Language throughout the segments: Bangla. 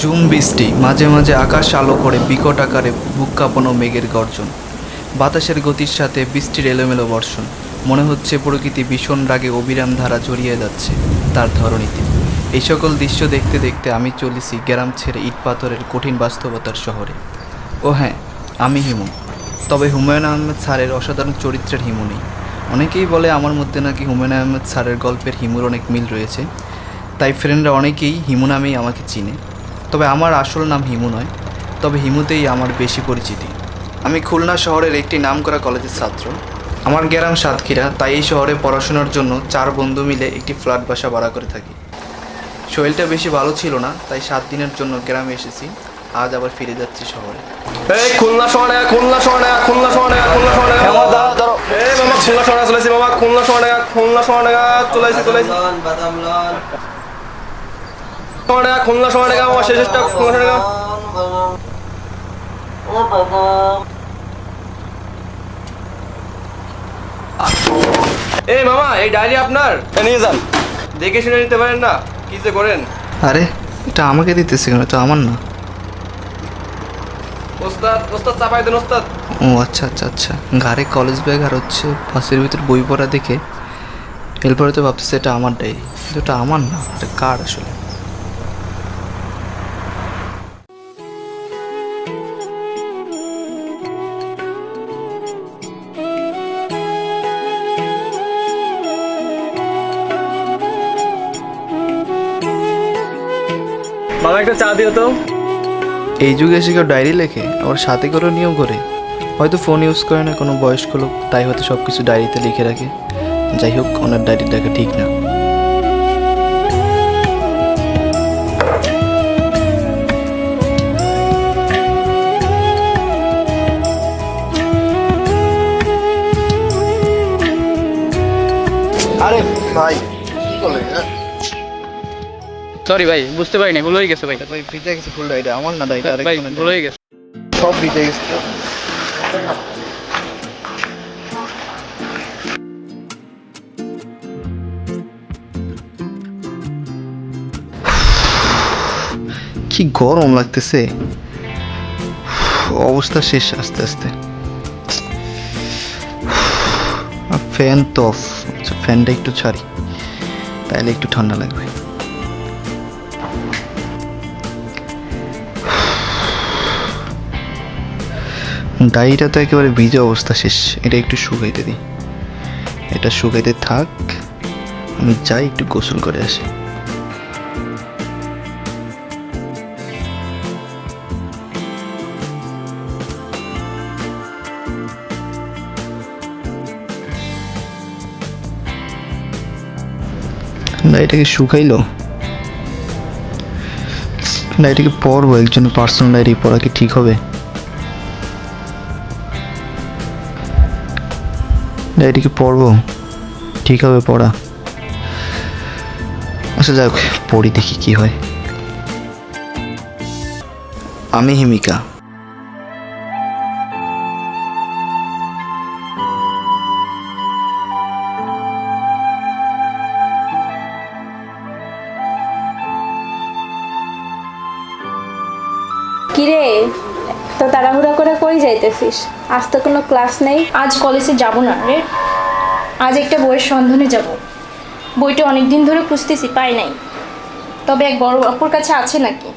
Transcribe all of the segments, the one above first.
ঝুম বৃষ্টি, মাঝে মাঝে আকাশ আলো করে বিকট আকারে বুক কাঁপানো মেঘের গর্জন। বাতাসের গতির সাথে বৃষ্টির এলোমেলো বর্ষণ। মনে হচ্ছে প্রকৃতি ভীষণ রাগে অবিরাম ধারা জড়িয়ে যাচ্ছে তার ধরণীতে। এই সকল দৃশ্য দেখতে দেখতে আমি চলেছি গ্রাম ছেড়ে ইট পাথরের কঠিন বাস্তবতার শহরে। ও হ্যাঁ আমি হিমু। তবে হুমায়ুন আহমেদ স্যারের অসাধারণ চরিত্রের হিমু নেই। অনেকেই বলে আমার মধ্যে নাকি হুমায়ুন আহমেদ স্যারের গল্পের হিমুর অনেক মিল রয়েছে। তাই ফ্রেন্ডরা অনেকেই হিমু নামেই আমাকে চিনে। তবে আমার আসল নাম হিমু নয় তবে হিমুতেই আমার বেশি পরিচিতি। আমি খুলনা শহরের একটি নামকরা কলেজের ছাত্র। আমার গ্রাম সাতক্ষীরা তাই এই শহরে পড়াশোনার জন্য চার বন্ধু মিলে একটি ফ্ল্যাট বাসা ভাড়া করে থাকি। শরীরটা বেশি ভালো ছিল না তাই সাত দিনের জন্য গ্রামে এসেছি আজ আবার ফিরে যাচ্ছি শহরে। এই খুলনা শহরে খুলনা শহরে খুলনা শহরে খুলনা শহরে আমার দাঁড়াও, দাঁড়াও। এই মামা খুলনা শহরে চলে মামা খুলনা শহরে খুলনা শহরে চলে এসেছি চলে এসেছি। লন শহরে খুলনা শহরে মামা শেষ শেষটা খুলনা শহরে এই মামা এই ডায়েরি আপনার? নিয়ে যান। দেখে শুনে নিতে পারেন না? কি যে করেন? আরে এটা আমাকে দিতেছে কেন? তো আমার না? ওস্তাদ ওস্তাদ চাপাই দেন ওস্তাদ। ও আচ্ছা আচ্ছা আচ্ছা। ঘাড়ে কলেজ ব্যাগ আর হচ্ছে বাসের ভিতর বই পড়া দেখে এরপরে তো ভাবতেছে এটা আমার ডায়েরি। কিন্তু এটা আমার না এটা কার আসলে? একটা চা দিও তো। এই যুগে এসে কেউ ডায়েরি লেখে আবার সাথে করে নিয়েও করে হয়তো ফোন ইউজ করে না কোনো বয়স্ক লোক তাই হয়তো সব কিছু ডায়েরিতে লিখে রাখে। যাই হোক ওনার ডায়েরি দেখা ঠিক না। আরে ভাই কি হ্যাঁ? সরি ভাই বুঝতে পারি পারিনি ভুল হয়ে গেছে ভাই। ভাই ভিজে গেছে ফুল ডায়েরি আমার না ডায়েরি ভাই ভুল হয়ে গেছে। সব ভিজে গেছে। কি গরম লাগতেছে। অবস্থা শেষ আস্তে আস্তে। ফ্যান তো অফ আচ্ছা ফ্যানটা একটু ছাড়ি তাহলে একটু ঠান্ডা লাগবে। ডাইটা তো একেবারে ভিজে অবস্থা শেষ। এটা একটু শুকাইতে দিই। এটা শুকাইতে থাক। আমি যাই একটু গোসল করে আসি। না শুকাইলো? না এটাকে পরবো? একজন পার্সোনাল ডায়েরি পড়া কি ঠিক হবে? না এটাকে পড়ব। ঠিক হবে, পড়া। আচ্ছা যাক পড়ি, দেখি কি হয়। আমি হিমিকা। কিরে তো তাড়াহুড়া করে কই যাইতেছিস? আজ তো কোনো ক্লাস নেই আজ কলেজে যাব না রে। আজ একটা বইয়ের সন্ধানে যাব। বইটা অনেক দিন ধরে খুঁজতেছি পাই নাই। তবে এক বড় অপর কাছে আছে নাকি?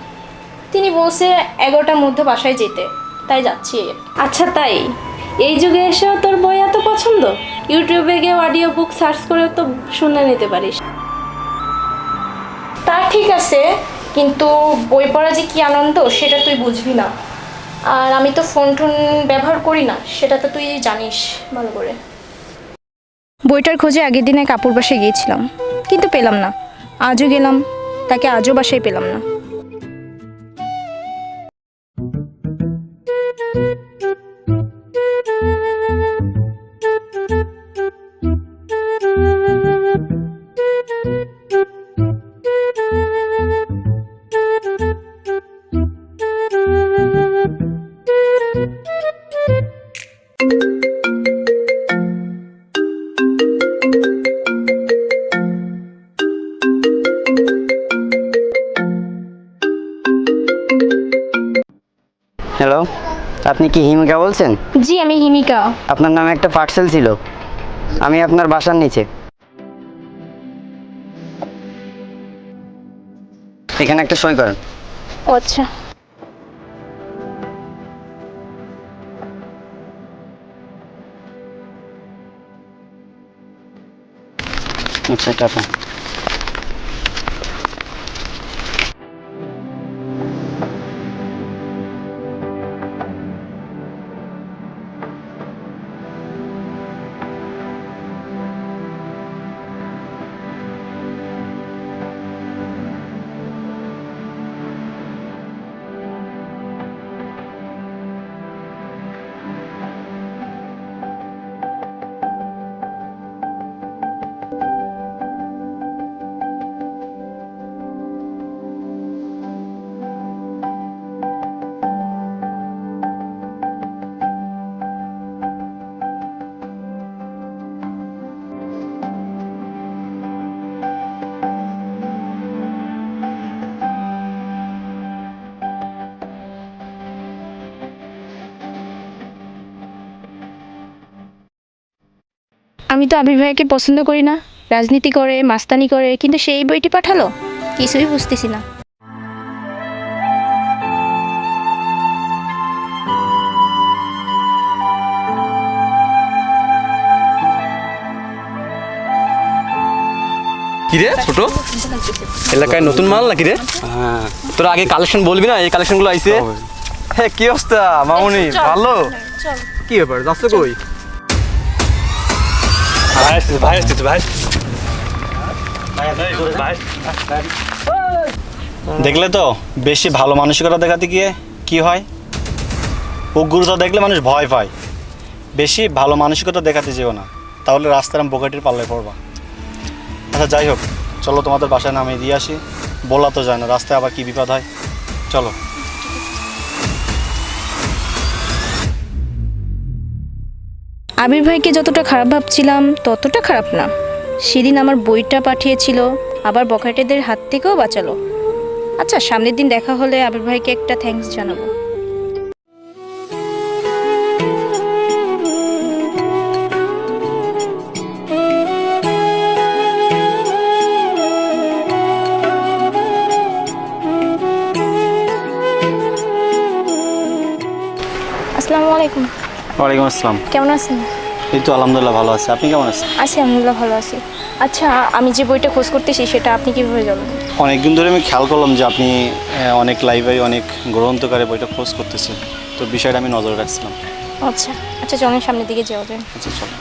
তিনি বলছে এগারোটার মধ্যে বাসায় যেতে তাই যাচ্ছি। আচ্ছা তাই? এই যুগে এসেও তোর বই এত পছন্দ? ইউটিউবে গিয়ে অডিও বুক সার্চ করেও তো শুনে নিতে পারিস। তা ঠিক আছে কিন্তু বই পড়া যে কি আনন্দ সেটা তুই বুঝবি না। আর আমি তো ফোন টোন ব্যবহার করি না, সেটা তো তুই জানিস, ভালো করে। বইটার খোঁজে আগের দিনে কাপুর বাসায় গিয়েছিলাম, কিন্তু পেলাম না। আজও গেলাম, তাকে আজও বাসায় পেলাম না। হ্যালো আপনি কি হিমিকা বলছেন? জি আমি হিমিকা। আপনার নামে একটা পার্সেল ছিল। আমি আপনার বাসার নিচে। এখানে একটা সই করেন। আচ্ছা। আচ্ছা টাটা। আমি তো আবির ভাইকে পছন্দ করি না। রাজনীতি করে মাস্তানি করে কিন্তু সেই বইটি পাঠালো? কিছুই বুঝতেছি না। কি রে ছোট? এলাকায় নতুন মাল নাকি রে? হ্যাঁ। তোরা আগে কালেকশন বলবি না? এই কালেকশনগুলো আইছে? হ্যাঁ কি অবস্থা? মামুনি ভালো? কি ব্যাপার? যাচ্ছ কই? ভাই আসতেছে ভাই আসতেছে ভাই দেখলে তো, বেশি ভালো মানসিকতা দেখাতে গিয়ে কি হয়? উগ্রতা দেখলে মানুষ ভয় পায়। বেশি ভালো মানসিকতা দেখাতে যেও না। তাহলে রাস্তার আমি বোকাটির পাল্লায় পড়বা। আচ্ছা যাই হোক, চলো তোমাদের বাসায় নামিয়ে দিয়ে আসি। বলা তো যায় না, রাস্তায় আবার কি বিপদ হয়? চলো। আবির ভাইকে যতটা খারাপ ভাবছিলাম, ততটা খারাপ না। সেদিন আমার বইটা পাঠিয়েছিল, আবার বখাটেদের হাত থেকেও বাঁচালো। আচ্ছা সামনের দিন দেখা হলে আবির ভাইকে একটা থ্যাঙ্কস জানাব। ওয়ালাইকুম আসসালাম। কেমন আছেন? এই তো আলহামদুলিল্লাহ ভালো আছি। আপনি কেমন আছেন? আছি আলহামদুলিল্লাহ ভালো আছি। আচ্ছা আমি যে বইটা খোঁজ করতেছি সেটা আপনি কীভাবে জানবেন অনেকদিন ধরে আমি খেয়াল করলাম যে আপনি অনেক লাইব্রেরি অনেক গ্রন্থকারে বইটা খোঁজ করতেছেন। তো বিষয়টা আমি নজর রাখছিলাম। আচ্ছা আচ্ছা চলেন সামনের দিকে যাওয়া যায় আচ্ছা চলো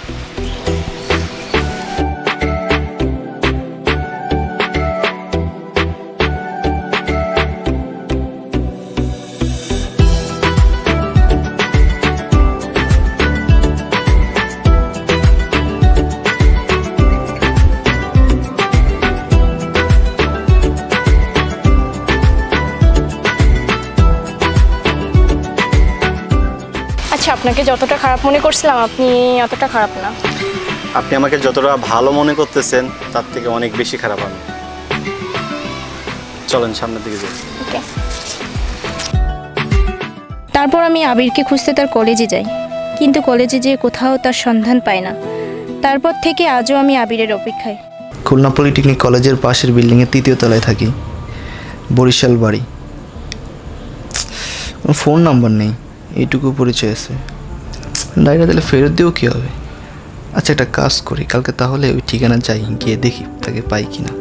আপনাকে যতটা খারাপ মনে করছিলাম আপনি অতটা খারাপ না। আপনি আমাকে যতটা ভালো মনে করতেছেন তার থেকে অনেক বেশি খারাপ আমি। চলেন সামনের দিকে যাই। ওকে। তারপর আমি আবিরকে খুঁজতে তার কলেজে যাই। কিন্তু কলেজে যেয়ে কোথাও তার সন্ধান পাই না। তারপর থেকে আজও আমি আবিরের অপেক্ষায়। খুলনা পলিটেকনিক কলেজের পাশের বিল্ডিংয়ের তৃতীয় তলায় থাকি। বরিশাল বাড়ি। ফোন নাম্বার নেই এইটুকু পরিচয় আছে। ডায়রিটা তাহলে ফেরত দিও কী হবে? আচ্ছা একটা কাজ করি। কালকে তাহলে ওই ঠিকানা যাই গিয়ে দেখি তাকে পাই কি না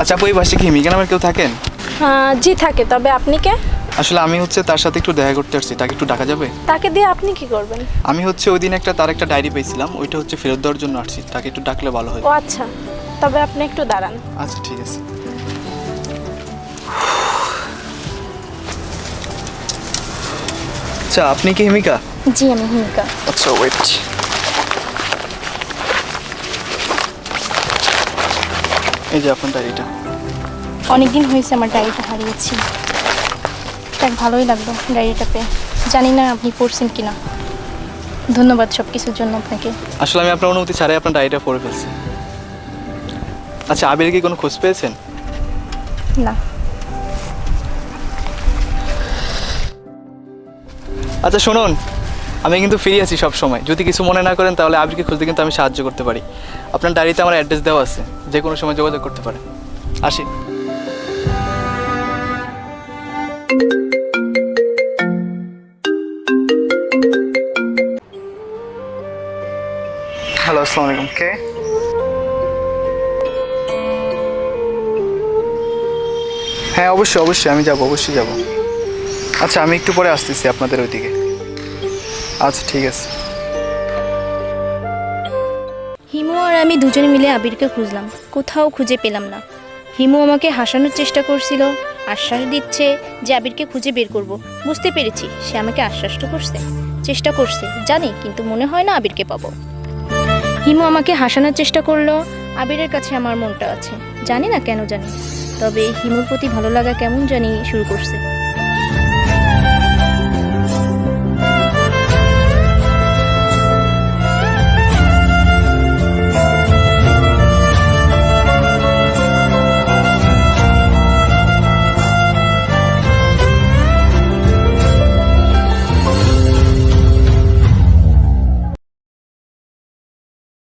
আচ্ছা আপু এই বাসে কি হিমিকা নামের কেউ থাকেন? জি থাকে। তবে আপনি কে? আসলে আমি হচ্ছে তার সাথে একটু দেখা করতে আসছি। তাকে একটু ডাকা যাবে? তাকে দিয়ে আপনি কি করবেন? আমি হচ্ছে ওই দিন একটা তার একটা ডায়েরি পেয়েছিলাম। ওইটা হচ্ছে ফেরত দেওয়ার জন্য আসছি। তাকে একটু ডাকলে ভালো হয়। ও আচ্ছা। তবে আপনি একটু দাঁড়ান। আচ্ছা ঠিক আছে। আচ্ছা আপনি কি হিমিকা? জি আমি হিমিকা। আচ্ছা ওয়েট এই যে আপনার ডায়েরিটা। অনেকদিন হয়েছে আমার ডায়েরিটা হারিয়েছি। যাক ভালোই লাগল ডায়েরিটা পেয়ে। জানি না আপনি পড়ছেন কি না ধন্যবাদ সব কিছুর জন্য আপনাকে। আসলে আমি আপনার অনুমতি ছাড়াই আপনার ডায়েরিটা পড়ে ফেলছি। আচ্ছা আবির কি কোনো খোঁজ পেয়েছেন? না। আচ্ছা শুনুন। আমি কিন্তু ফ্রি আছি সব সময় যদি কিছু মনে না করেন তাহলে আবিরকে খুঁজতে কিন্তু আমি সাহায্য করতে পারি। আপনার ডায়েরিতে আমার অ্যাড্রেস দেওয়া আছে। যে কোনো সময় যোগাযোগ করতে পারেন। আসি। হ্যালো আসসালামু আলাইকুম কে? হ্যাঁ অবশ্যই অবশ্যই। আমি যাব অবশ্যই যাব। আচ্ছা আমি একটু পরে আসতেছি আপনাদের ওইদিকে। আচ্ছা ঠিক আছে। হিমু আর আমি দুজনে মিলে আবিরকে খুঁজলাম। কোথাও খুঁজে পেলাম না। হিমু আমাকে হাসানোর চেষ্টা করছিল, আশ্বাস দিচ্ছে যে আবিরকে খুঁজে বের করব। বুঝতে পেরেছি, সে আমাকে আশ্বাস তো করছে, চেষ্টা করছে, জানি, কিন্তু মনে হয় না আবিরকে পাবো। হিমু আমাকে হাসানোর চেষ্টা করল, আবিরের কাছে আমার মনটা আছে। জানি না কেন জানি, তবে হিমুর প্রতি ভালো লাগা কেমন জানি শুরু করছে।